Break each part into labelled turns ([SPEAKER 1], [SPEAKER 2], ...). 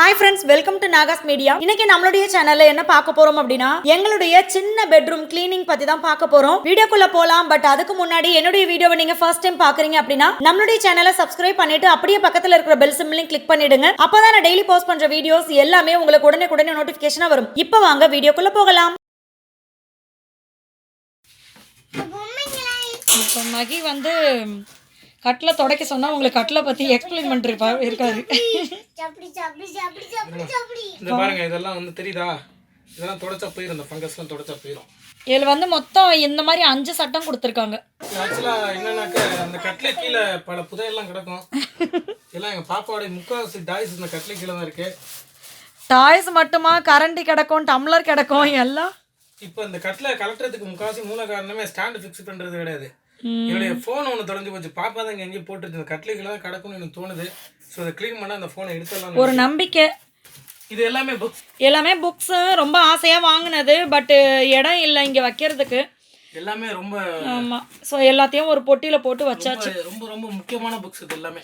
[SPEAKER 1] Hi friends welcome to Nagas media இன்னைக்கு நம்மளுடைய சேனல்ல என்ன பார்க்க போறோம் அப்படின்னா எங்களுடைய சின்ன பெட்ரூம் கிளீனிங் பத்தி தான் பார்க்க போறோம். வீடியோக்குள்ள போலாம் பட் அதுக்கு முன்னாடி என்னுடைய வீடியோவை நீங்க ஃபர்ஸ்ட் டைம் பாக்குறீங்க அப்படின்னா நம்மளுடைய சேனலை சப்ஸ்கிரைப் பண்ணிட்டு அப்படியே பக்கத்துல இருக்கிற பெல் சிம்லையும் கிளிக் பண்ணிடுங்க. அப்பதான் நான் டெய்லி போஸ்ட் பண்ற வீடியோஸ் எல்லாமே உங்களுக்கு உடனே உடனே நோட்டிபிகேஷனா வரும். இப்போ வாங்க வீடியோக்குள்ள போகலாம். இப்போ மகி வந்து கட்டில் துடைக்க சொன்னா உங்களுக்கு கட்டில் பத்தி எக்ஸ்பிளைன் பண்ணிருப்பா இருக்காரு
[SPEAKER 2] இந்த பாருங்க இதெல்லாம் வந்து தெரியுதா? இதெல்லாம் தொடச்சா போயிடும் இந்த ஃபங்கஸ்லாம் தொடச்சா போயிடும்
[SPEAKER 1] இதுல வந்து மொத்தம் இந்த மாதிரி அஞ்சு சட்டம் கொடுத்துருக்காங்க.
[SPEAKER 2] ஆக்சுவலா என்னன்னாக்க அந்த கட்டில கீழே பல புதையெல்லாம் கிடக்கும். எல்லாம் எங்க பாப்பாவோட முக்காவாசி டாய்ஸ் இந்த கட்டில கீழே தான் இருக்கு.
[SPEAKER 1] டாய்ஸ் மட்டுமா? கரண்டி கிடக்கும் டம்ளர் கிடக்கும் எல்லாம்?
[SPEAKER 2] இப்போ இந்த கட்டில கலட்டுறதுக்கு முக்காவாசி மூல காரணமே ஸ்டாண்டு ஃபிக்ஸ் பண்றது கிடையாது. என்னுடைய ஃபோன் ஒன்று தொலைஞ்சு போச்சு. பாப்பா தான் இங்கே எங்கேயும் போட்டுருச்சு இந்த கட்டில கீழே தான் கிடக்கும்னு எனக்கு தோணுது. ஸோ அதை க்ளீன் பண்ணால் அந்த ஃபோனை எடுத்துடலாம்
[SPEAKER 1] ஒரு நம்பிக்கை.
[SPEAKER 2] இது எல்லாமே புக்ஸ்
[SPEAKER 1] எல்லாமே புக்ஸ் ரொம்ப ஆசையா வாங்கினது பட் இடம் இல்லை இங்க வைக்கிறதுக்கு.
[SPEAKER 2] எல்லாமே ரொம்ப
[SPEAKER 1] ஆமா. ஸோ எல்லாத்தையும் ஒரு பொட்டியில போட்டு வச்சாச்சு.
[SPEAKER 2] ரொம்ப ரொம்ப முக்கியமான புக்ஸ் இது எல்லாமே.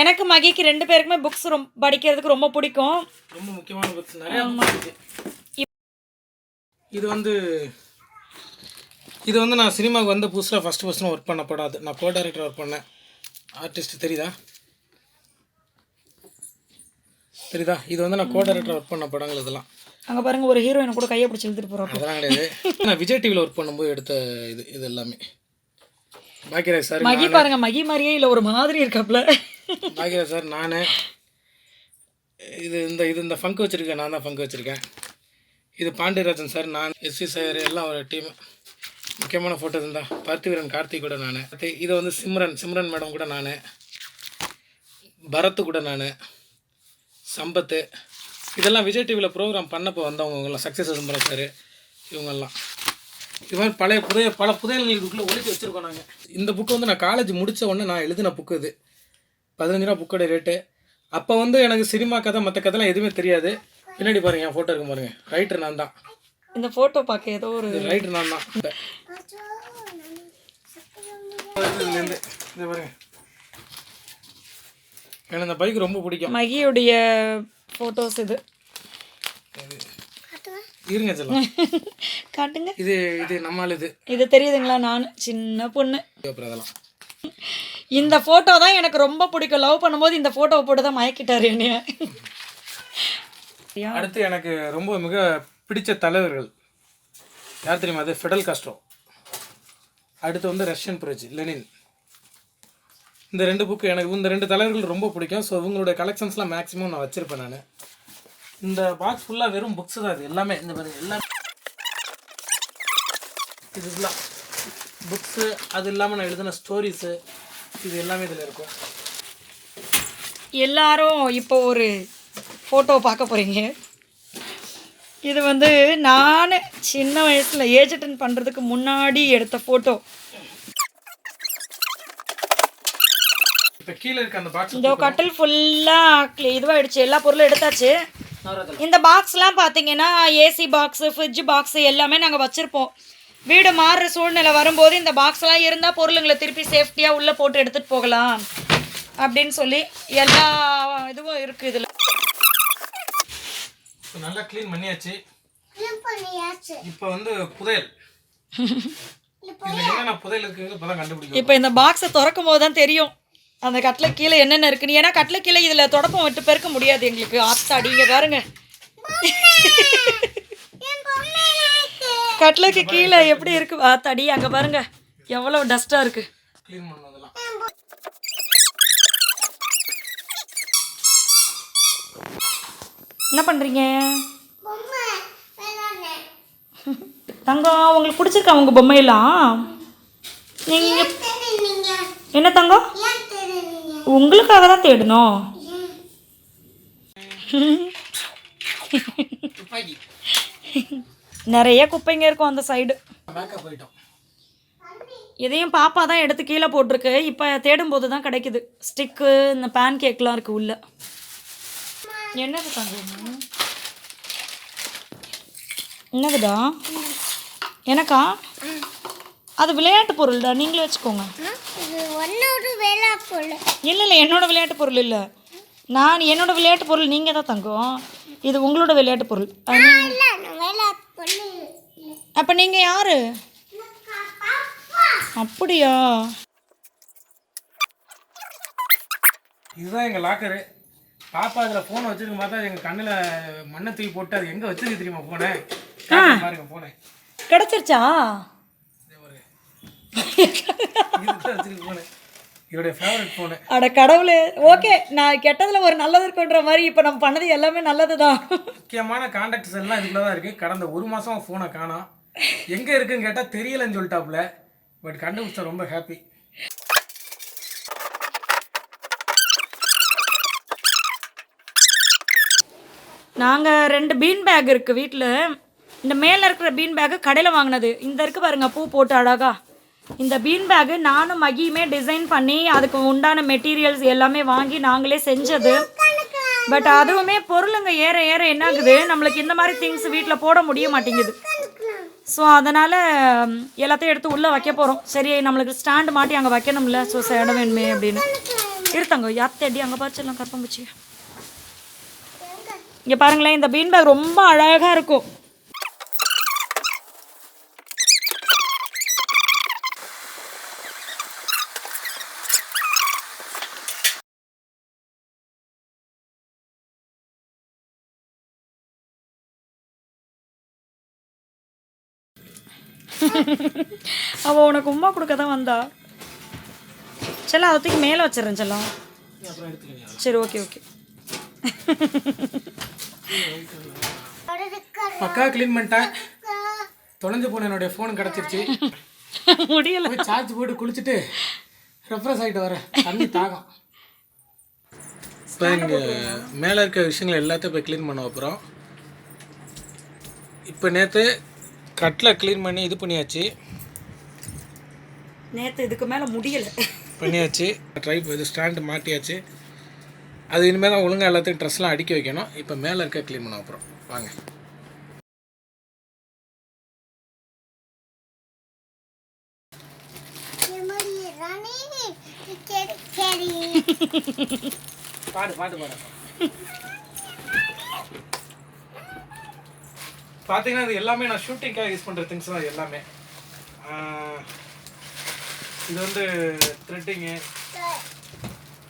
[SPEAKER 1] எனக்கு மகிக்கு ரெண்டு பேருக்குமே புக்ஸ் ரொம்ப படிக்கிறதுக்கு ரொம்ப பிடிக்கும்.
[SPEAKER 2] ரொம்ப முக்கியமான புக்ஸ் நிறைய இது வந்து இது வந்து நான் சினிமாவுக்கு வந்த புதுசில் ஃபஸ்ட்டு ஃபஸ்ட்டு ஒர்க் பண்ண படம் அது. நான் கோ டைரக்டர் ஒர்க் பண்ணேன். ஆர்டிஸ்ட் தெரியுதா? தெரியுதா? இது வந்து நான் கோ டைரக்டர் ஒர்க் பண்ண படங்கள் இதெல்லாம்.
[SPEAKER 1] அங்க பாருங்க ஒரு ஹீரோயின் கூட கையை பிடிச்சி இழுத்துட்டு போறோம்
[SPEAKER 2] அதெல்லாம் கிடையாது. நான் விஜய் டிவியில் ஒர்க் பண்ணும்போது எடுத்த இது இது எல்லாமே. பாக்கியராஜ் சார்
[SPEAKER 1] மகி பாருங்க மகி மாதிரியே இல்லை ஒரு மாதிரி இருக்காப்ல.
[SPEAKER 2] பாக்கியராஜ் சார் நான். இது இந்த இது இந்த ஃபங்க் வச்சுருக்கேன் நான் தான் ஃபங்க் வச்சுருக்கேன். இது பாண்டியராஜன் சார் நான் எஸ்வி சார் எல்லாம் ஒரு டீம் முக்கியமான ஃபோட்டோ இருந்தால் பார்த்திவீரன் கார்த்திக் கூட நான். இதை வந்து சிம்ரன் சிம்ரன் மேடம் கூட நான். பரத்து கூட நான். சம்பத்து. இதெல்லாம் விஜய் டிவியில் ப்ரோக்ராம் பண்ணப்போ வந்தவங்க இவங்கெல்லாம் சக்ஸஸ் சிம்ரன் சார். இவங்கெல்லாம் இது மாதிரி பழைய புதைய பல புதையல்கள் இதுக்குள்ளே ஒழிச்சு வச்சுருக்கோம் நாங்கள் இந்த புக்கு வந்து நான் காலேஜ் முடித்த உடனே நான் எழுதின புக்கு இது. பதினஞ்சு ரூபா புக்கோட ரேட்டு அப்போ வந்து எனக்கு சினிமா கதை மற்ற கதைலாம் எதுவுமே தெரியாது. பின்னாடி பாருங்கள் என் ஃபோட்டோ இருக்கும் பாருங்கள் ரைட்டர் நான் தான்.
[SPEAKER 1] இந்த போட்டோ பார்க்க ஏதோ ஒரு
[SPEAKER 2] ரைட்டர் நான் தான். எனக்கு இந்த பைக் ரொம்ப பிடிக்கும்.
[SPEAKER 1] மகியுடைய போட்டோஸ் இது.
[SPEAKER 2] இருங்க செல்லம்.
[SPEAKER 1] காட்டுங்க.
[SPEAKER 2] இது இது நம்மால் இது
[SPEAKER 1] இது தெரியுதுங்களா? நான் சின்ன பொண்ணு.
[SPEAKER 2] அதெல்லாம்.
[SPEAKER 1] இந்த ஃபோட்டோ தான் எனக்கு ரொம்ப பிடிக்கும். லவ் பண்ணும்போது இந்த ஃபோட்டோவை போட்டு தான் மயக்கிட்டாரு என்னைய.
[SPEAKER 2] அடுத்து எனக்கு ரொம்ப மிக பிடித்த தலைவர்கள். யார் தெரியுமா அது? ஃபெடல் காஸ்ட்ரோ அடுத்து வந்து ரஷ்யன் புரட்சி லெனின் இந்த ரெண்டு புக்கு எனக்கு இந்த ரெண்டு தலைவர்கள் ரொம்ப பிடிக்கும். ஸோ இவங்களோட கலெக்ஷன்ஸ்லாம் மேக்ஸிமம் நான் வச்சுருப்பேன் நான். இந்த பாக்ஸ் ஃபுல்லாக வெறும் புக்ஸ் தான் அது எல்லாமே இந்த மாதிரி எல்லாமே. இது ஃபுல்லாக புக்ஸு அது இல்லாமல் நான் எழுதின ஸ்டோரிஸு இது எல்லாமே இதில் இருக்கும்.
[SPEAKER 1] எல்லாரும் இப்போ ஒரு ஃபோட்டோ பார்க்க போகிறீங்க இது வந்து நான் சின்ன வயசில் ஏஜ் அட்டன் பண்ணுறதுக்கு முன்னாடி எடுத்த ஃபோட்டோ இந்த கட்டில் ஃபுல்லாக இதுவாகிடுச்சு எல்லா பொருளும் எடுத்தாச்சு. இந்த பாக்ஸ்லாம் பார்த்தீங்கன்னா ஏசி பாக்ஸு ஃப்ரிட்ஜ் பாக்ஸு எல்லாமே நாங்கள் வச்சுருப்போம். வீடு மாறுற சூழ்நிலை வரும்போது இந்த பாக்ஸ்லாம் இருந்தால் பொருளுங்களை திருப்பி சேஃப்டியாக உள்ளே போட்டு எடுத்துகிட்டு போகலாம். அப்படின்னு சொல்லி எல்லா இதுவும் இருக்குது இதில்.
[SPEAKER 2] இப்போ நல்லா க்ளீன் பண்ணியாச்சு. இப்போ வந்து புதையல். என்னென்ன இப்போ தான் கண்டுபிடிக்கும்
[SPEAKER 1] இப்போ இந்த பாக்ஸை திறக்கும் போது தான் தெரியும். அந்த கட்டில் கீழே என்னென்ன இருக்குன்னு. ஏன்னா கட்டில் கீழே இதில் தொடப்பம் விட்டு பெருக்க முடியாது எங்களுக்கு. ஆத்தாடி இங்க பாருங்க. கட்டிலுக்கு கீழே எப்படி இருக்கு? ஆத்தாடி அங்கே பாருங்க. எவ்வளோ டஸ்ட்டாக இருக்கு
[SPEAKER 2] க்ளீன் பண்ணதெல்லாம்
[SPEAKER 1] என்ன பண்ணுறீங்க தங்கம் உங்களுக்கு பிடிச்சிருக்கா உங்கள் பொம்மையெல்லாம்? நீங்கள் என்ன தங்கம்? உங்களுக்காக தான் தேடணும். நிறைய குப்பைங்க இருக்கும் அந்த சைடு இதையும் பாப்பா தான் எடுத்து கீழே போட்டிருக்கு. இப்போ தேடும்போது தான் கிடைக்குது. ஸ்டிக்கு இந்த பேன் கேக்லாம் இருக்குது உள்ள. என்னது தங்கம் என்னதுடா? எனக்கா? அது விளையாட்டு பொருள்டா நீங்களே வச்சுக்கோங்க. இல்லை இல்லை என்னோட விளையாட்டு பொருள் இல்லை. நான் என்னோட விளையாட்டு பொருள் நீங்கள் தான் தங்கம். இது உங்களோட விளையாட்டு பொருள். அப்போ நீங்கள் யாரு? அப்படியா?
[SPEAKER 2] இதுதான் எங்கள் லாக்கரு பாப்பா அதில் ஃபோனை வச்சிருக்க பார்த்தா எங்கள் கண்ணில் மண்ணை தூக்கி போட்டு அது எங்கே வச்சிருக்கு தெரியுமா ஃபோனை பாருங்க ஃபோனை
[SPEAKER 1] கிடச்சிருச்சா?
[SPEAKER 2] என்னுடைய ஃபேவரட் ஃபோனு
[SPEAKER 1] அட கடவுளே. ஓகே நான் கெட்டதில் ஒரு நல்லது இருக்குன்ற மாதிரி இப்போ நம்ம பண்ணது எல்லாமே நல்லது தான்
[SPEAKER 2] முக்கியமான காண்டாக்ட்ஸ் எல்லாம் இதுக்குள்ள தான் இருக்குது கடந்த ஒரு மாதம் ஃபோனை காணோம் எங்கே இருக்குன்னு கேட்டால் தெரியலன்னு சொல்லிட்டாப்புல. பட் கண்டுபிடிச்சா ரொம்ப ஹாப்பி
[SPEAKER 1] நாங்கள் ரெண்டு பீன் பேக் இருக்குது வீட்டில் இந்த மேலே இருக்கிற பீன் பேக்கு கடையில் வாங்கினது. இந்த இருக்கு பாருங்க பூ போட்டு அழகா. இந்த பீன் பேக்கு நானும் மகியுமே டிசைன் பண்ணி அதுக்கு உண்டான மெட்டீரியல்ஸ் எல்லாமே வாங்கி நாங்களே செஞ்சது. பட் அதுவுமே பொருளுங்க ஏற ஏற என்ன ஆகுது? நம்மளுக்கு இந்த மாதிரி திங்ஸ் வீட்டில் போட முடிய மாட்டேங்குது. ஸோ அதனால் எல்லாத்தையும் எடுத்து உள்ளே வைக்க போகிறோம் சரி நம்மளுக்கு ஸ்டாண்டு மாட்டி அங்கே வைக்கணும்ல. ஸோ இடம் வேணுமே அப்படின்னு. இருத்தாங்க யாத்தடி அங்கே பார்த்துலாம் கற்பம்பூச்சி இங்கே பாருங்களேன் இந்த பீன் பேக் ரொம்ப அழகாக இருக்கும். அவள் உனக்கு உமா கொடுக்க தான் வந்தா? செல்லம் அதை தூக்கி மேலே வச்சிடுறேன் செல்லம். சரி ஓகே ஓகே
[SPEAKER 2] பக்கா க்ளீன் பண்ணிட்டேன் தொலைஞ்சு போன என்னுடைய ஃபோன் கிடச்சிருச்சு.
[SPEAKER 1] முடியல.
[SPEAKER 2] சார்ஜ் போட்டு குளிச்சுட்டு ரெஃப்ரெஷ் ஆகிட்டு வரேன் தண்ணி தாகம். இப்போ இங்கே மேலே இருக்க விஷயங்கள் எல்லாத்தையும் போய் க்ளீன் பண்ண அப்புறம் இப்போ நேற்று கட்டில் க்ளீன் பண்ணி இது பண்ணியாச்சு.
[SPEAKER 1] நேற்று இதுக்கு மேலே முடியல.
[SPEAKER 2] பண்ணியாச்சு. ட்ரை இது ஸ்டாண்டு மாட்டியாச்சு. அது இனிமேல் தான் ஒழுங்காக எல்லாத்தையும் ட்ரெஸ்லாம் அடிக்க வைக்கணும். இப்போ மேலே இருக்க க்ளீன் பண்ண அப்புறம் வாங்க. பாடு பாட்டு பாடு. பார்த்தீங்கன்னா இது எல்லாமே நான் ஷூட்டிங்காக யூஸ் பண்ணுற திங்ஸ் தான் எல்லாமே. இது வந்து த்ரெட்டிங்கு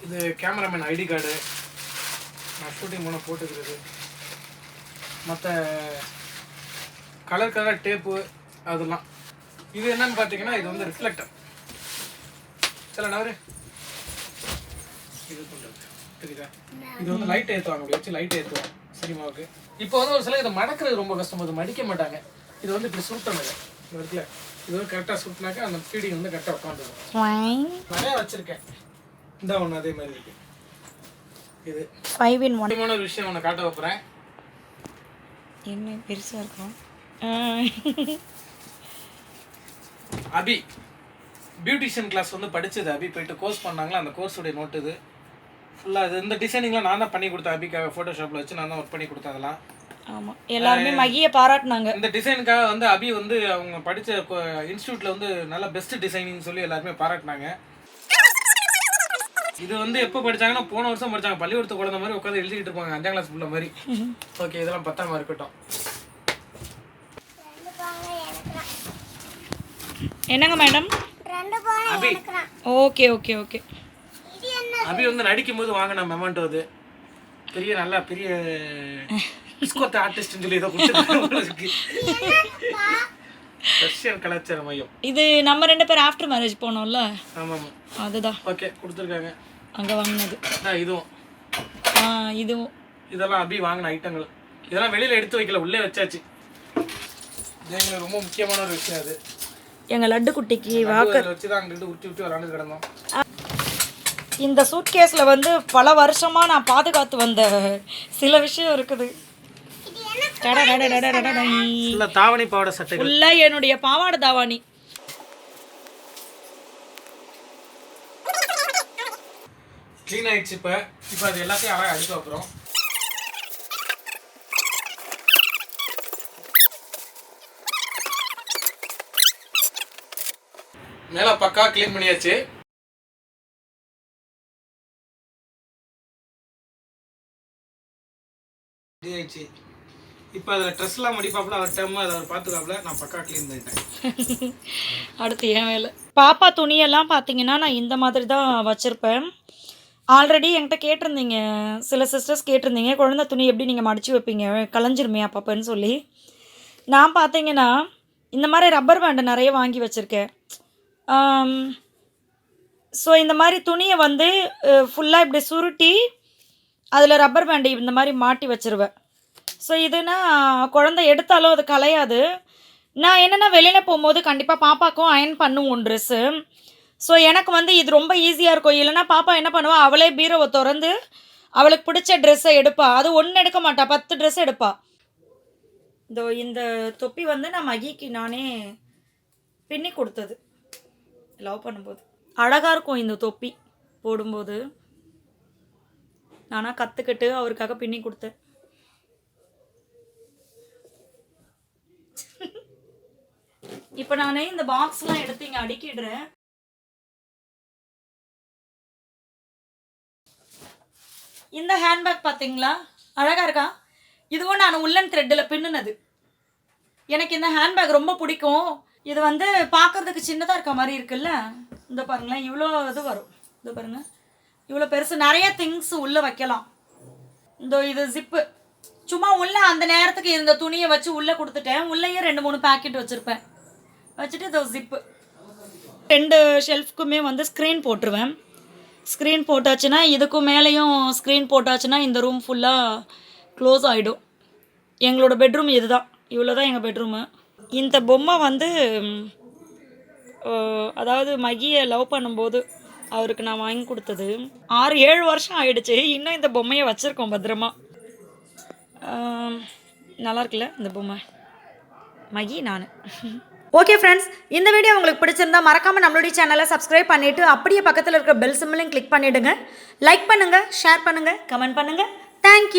[SPEAKER 2] இது கேமராமேன் ஐடி கார்டு ஷூட்டிங் போன போட்டுக்கிறது. மற்ற கலர் கலர் டேப்பு அதெல்லாம். இது என்னன்னு பார்த்தீங்கன்னா இது வந்து ரிஃப்ளெக்டர் சில நவரு இது பண்ணுறது தெரியுதா? இது வந்து லைட் ஏற்றுவாங்க அப்படி வச்சு லைட் ஏற்றுவோம் சினிமாவுக்கு. இப்போ வந்து ஒரு சில இதை மடக்கிறது ரொம்ப கஷ்டம். இது மடிக்க மாட்டாங்க. இது வந்து இப்படி சுருட்டணும் இது இருக்குல்ல இது வந்து கரெக்டாக சுருட்டினாக்கா அந்த ஃபீடிங் வந்து கரெக்டாக உட்காந்துடும் நிறையா வச்சுருக்கேன். இந்த ஒன்று அதே மாதிரி இருக்கு. இது.
[SPEAKER 1] ஃபைவ் இன் ஒன்
[SPEAKER 2] ஒரு விஷயம் ஒன்று காட்ட வைப்பறேன்
[SPEAKER 1] என்ன பெருசாக இருக்கும்?
[SPEAKER 2] அபி பியூட்டிஷியன் கிளாஸ் வந்து படிச்சது அபி. போயிட்டு கோர்ஸ் பண்ணாங்களா? அந்த கோர்ஸுடைய நோட்டு இது. ஃபுல்லாக இது. இந்த டிசைனிங்லாம் நான் தான் பண்ணி கொடுத்தேன் அபிக்காக. ஃபோட்டோஷாப்பில் வச்சு நான் தான் ஒர்க் பண்ணி கொடுத்தேன் அதெல்லாம்.
[SPEAKER 1] ஆமாம் எல்லாருமே மகியை பாராட்டினாங்க.
[SPEAKER 2] இந்த டிசைனுக்காக வந்து அபி வந்து அவங்க படித்த இன்ஸ்டியூட்டில் வந்து நல்ல பெஸ்ட் டிசைனிங் சொல்லி எல்லாருமே பாராட்டினாங்க. இது வந்து எப்போ படிச்சாங்கன்னா போன வருஷம் படிச்சாங்க. பள்ளிக்கூடத்து குழந்தை மாதிரி உட்காந்து எழுதிக்கிட்டு இருப்பாங்க. அஞ்சாம் கிளாஸ் புள்ள மாதிரி. ஓகே இதெல்லாம் பத்தாம இருக்கட்டும்.
[SPEAKER 1] என்னங்க madam
[SPEAKER 2] Abhi.
[SPEAKER 1] Okay okay okay
[SPEAKER 2] Abhi வந்து நடிக்கும் போது வாங்கின மெமெண்டோ அது பெரிய நல்லா பெரிய ஆர்டிஸ்ட்னு சொல்லி ஏதோ கொடுத்துருக்காங்க ரஷ்யன் கலாச்சார மையம்
[SPEAKER 1] இது நம்ம ரெண்டு பேரும் ஆஃப்டர் மேரேஜ் போனோம்ல?
[SPEAKER 2] ஆமாம்.
[SPEAKER 1] அதுதான்
[SPEAKER 2] ஓகே கொடுத்துருக்காங்க.
[SPEAKER 1] அங்கே வாங்கினது.
[SPEAKER 2] இதுவும்.
[SPEAKER 1] ஆ இதுவும்.
[SPEAKER 2] இதெல்லாம் அபி வாங்கின ஐட்டங்கள் இதெல்லாம் வெளியில எடுத்து வைக்கல உள்ளே வச்சாச்சு. இது எங்களுக்கு ரொம்ப முக்கியமான ஒரு விஷயம் அது.
[SPEAKER 1] எங்கள் லட்டு குட்டிக்கு வா
[SPEAKER 2] வச்சு தான் அங்கிட்டு உருட்டி விட்டு விளாண்டு கிடந்தோம்.
[SPEAKER 1] இந்த சூட்கேஸில் வந்து பல வருஷமாக நான் பாதுகாத்து வந்த சில விஷயம் இருக்குது.
[SPEAKER 2] தாவணி பாவாடை சட்டை
[SPEAKER 1] ஃபுல்லாக என்னுடைய பாவாடை தாவாணி
[SPEAKER 2] க்ளீன் ஆயிடுச்சு இப்போ இப்போ அது எல்லாத்தையும் அழகாக அடிக்க வைக்கிறோம் மேலே பக்கா க்ளீன் பண்ணியாச்சு ரெடி ஆயிடுச்சு இப்போ அதில் ட்ரெஸ்லாம் மடிப்பாப்புல அவர் டைம் அதை அவர் பார்த்துக்காப்புல நான் பக்கா க்ளீன் பண்ணிட்டேன்
[SPEAKER 1] அடுத்து ஏன் வேலை. பாப்பா துணியெல்லாம் பார்த்தீங்கன்னா நான் இந்த மாதிரி தான் வச்சுருப்பேன். ஆல்ரெடி என்கிட்ட கேட்டிருந்தீங்க. சில சிஸ்டர்ஸ் கேட்டிருந்தீங்க குழந்தை துணி எப்படி நீங்கள் மடித்து வைப்பீங்க? கலைஞ்சிருமே அப்பப்பன்னு சொல்லி. நான் பார்த்தீங்கன்னா இந்த மாதிரி ரப்பர் பேண்டை நிறைய வாங்கி வச்சுருக்கேன். ஸோ இந்த மாதிரி துணியை வந்து ஃபுல்லாக இப்படி சுருட்டி அதில் ரப்பர் பேண்டு இந்த மாதிரி மாட்டி வச்சிருவேன். ஸோ இதுனா குழந்தை எடுத்தாலும் அது கலையாது. நான் என்னென்னா வெளியில் போகும்போது கண்டிப்பாக பாப்பாக்கும் அயன் பண்ணுவோம் ட்ரெஸ்ஸு ஸோ எனக்கு வந்து இது ரொம்ப ஈஸியாக இருக்கும். இல்லைன்னா பாப்பா என்ன பண்ணுவா? அவளே பீரோவை திறந்து அவளுக்கு பிடிச்ச ட்ரெஸ்ஸை எடுப்பாள் அது ஒன்று எடுக்க மாட்டா. பத்து ட்ரெஸ் எடுப்பாள் இதோ இந்த தொப்பி வந்து நான் மகிக்கு நானே பின்னி கொடுத்தது. லவ் பண்ணும்போது. அழகாக இருக்கும் இந்த தொப்பி போடும்போது. நானாக கற்றுக்கிட்டு அவருக்காக பின்னி கொடுத்தேன். இப்போ நான் இந்த பாக்ஸ்லாம் எடுத்து இங்கே அடுக்கிடுறேன். இந்த ஹேண்ட்பேக் பார்த்தீங்களா அழகாக இருக்கா? இதுவும் நான் உள்ளன் த்ரெட்டில் பின்னுனது. எனக்கு இந்த ஹேண்ட்பேக் ரொம்ப பிடிக்கும். இது வந்து பார்க்கறதுக்கு சின்னதாக இருக்க மாதிரி இருக்குல்ல? இந்த பாருங்களேன் இவ்வளோ இது வரும். இந்த பாருங்க. இவ்வளோ பெருசு. நிறைய திங்ஸ் உள்ளே வைக்கலாம். இந்த இது ஜிப்பு சும்மா உள்ளே அந்த நேரத்துக்கு இருந்த துணியை வச்சு உள்ளே கொடுத்துட்டேன். உள்ளேயும் ரெண்டு மூணு பேக்கெட் வச்சுருப்பேன். வச்சுட்டு இதோ ஜிப்பு ரெண்டு ஷெல்ஃப்க்குமே வந்து ஸ்க்ரீன் போட்டுருவேன். ஸ்க்ரீன் போட்டாச்சுன்னா இதுக்கும் மேலேயும் ஸ்க்ரீன் போட்டாச்சுன்னா இந்த ரூம் ஃபுல்லாக க்ளோஸ் ஆகிடும் எங்களோட பெட்ரூம் இதுதான். இவ்வளோ தான் எங்கள் பெட்ரூமு இந்த பொம்மை வந்து அதாவது மகியை லவ் பண்ணும்போது அவருக்கு நான் வாங்கி கொடுத்தது. ஆறு ஏழு வருஷம் ஆயிடுச்சு. இன்னும் இந்த பொம்மையை வச்சுருக்கோம் பத்திரமா. நல்லா இருக்குல்ல இந்த பொம்மை? மகி நான். ஓகே ஃப்ரெண்ட்ஸ் இந்த வீடியோ உங்களுக்கு பிடிச்சிருந்தா மறக்காமல் நம்மளுடைய சேனலை சப்ஸ்கிரைப் பண்ணிவிட்டு அப்படியே பக்கத்தில் இருக்கிற பெல் சிம்லையும் கிளிக் பண்ணிவிடுங்க லைக் பண்ணுங்கள் ஷேர் பண்ணுங்கள் கமெண்ட் பண்ணுங்கள் தேங்க்யூ